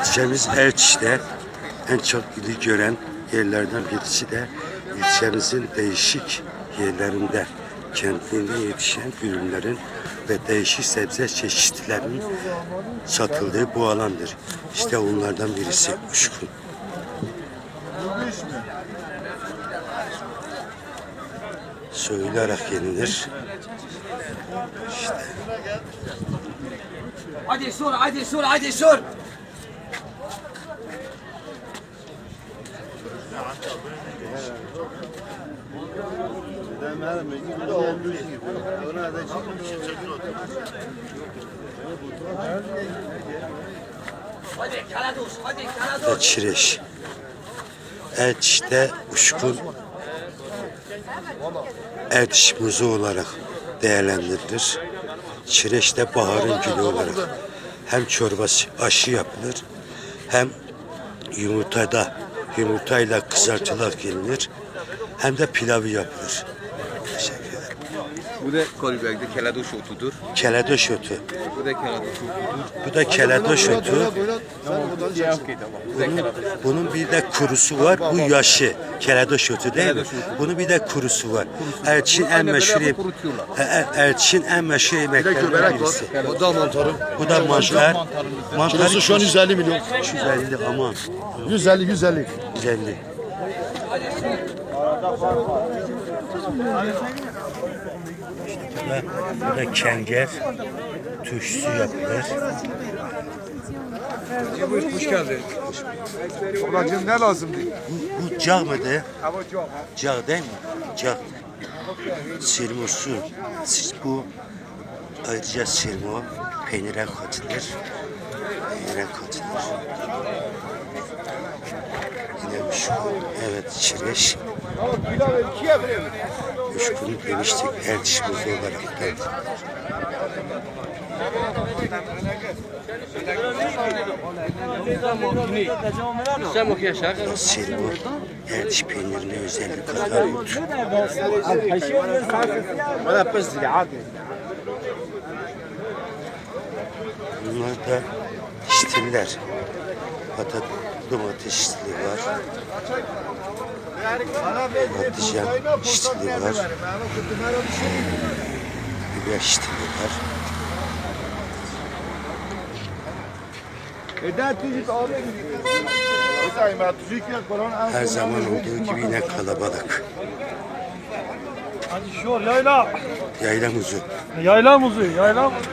İlçemiz Erçiş'te en çok ilgi gören yerlerden birisi de ilçemizin değişik yerlerinde kendinde yetişen ürünlerin ve değişik sebze çeşitlerinin satıldığı bu alandır. İşte onlardan birisi Uşkun. Soyularak yenilir. Hadi sor, hadi sor, hadi sor. Çireş. Erçiş'te Uşkun Erçiş muzu olarak değerlendirilir. Çireç'te baharın gülü olarak hem çorbası aşı yapılır hem yumurtada yumurtayla kızartılarak yenilir hem de pilavı yapılır. Bu da Kolibek'te keladoş otudur. Keledoş otu. Bu da keladoş otudur. Bu da keledoş otu. Siyah kedi ama. Bu da keladoş. Bunun bir de kurusu var. Bu yaşı. Keledoş otu değil mi? Keledoş. Bunun bir de kurusu var. Erçin en Aynen meşhur beraber yem- kurutuyorlar. E, e, Erçin en meşhur yemeklerinden birisi. O da mantarı. Bu da mantar. Mantar Kilosu şu an 150 milyon. 150 aman. 150 150. 150. İşte bu da kenger. Turşusu yapılır. Hoş geldin. Ablacığım ne lazımdı? Bu, bu cağ mıydı? Cağ değil mi? Cağ. Sirmosu. Bu ayrıca sirmo peynire katılır. Peynire katılır. Yine uşkun. Evet çireç. Uşkunu demiştik. Erdiş buzu olarak geldi. Sirmo. Erdiş peynirine özellik katar yut. Bunlar da şitiller. Patat, domates şitili var. Patlıcan şitili var. Biber şitili var. Her zaman olduğu gibi yine kalabalık. Hadi şu yayla. Yayla muzu. Yayla muzu, yayla muzu.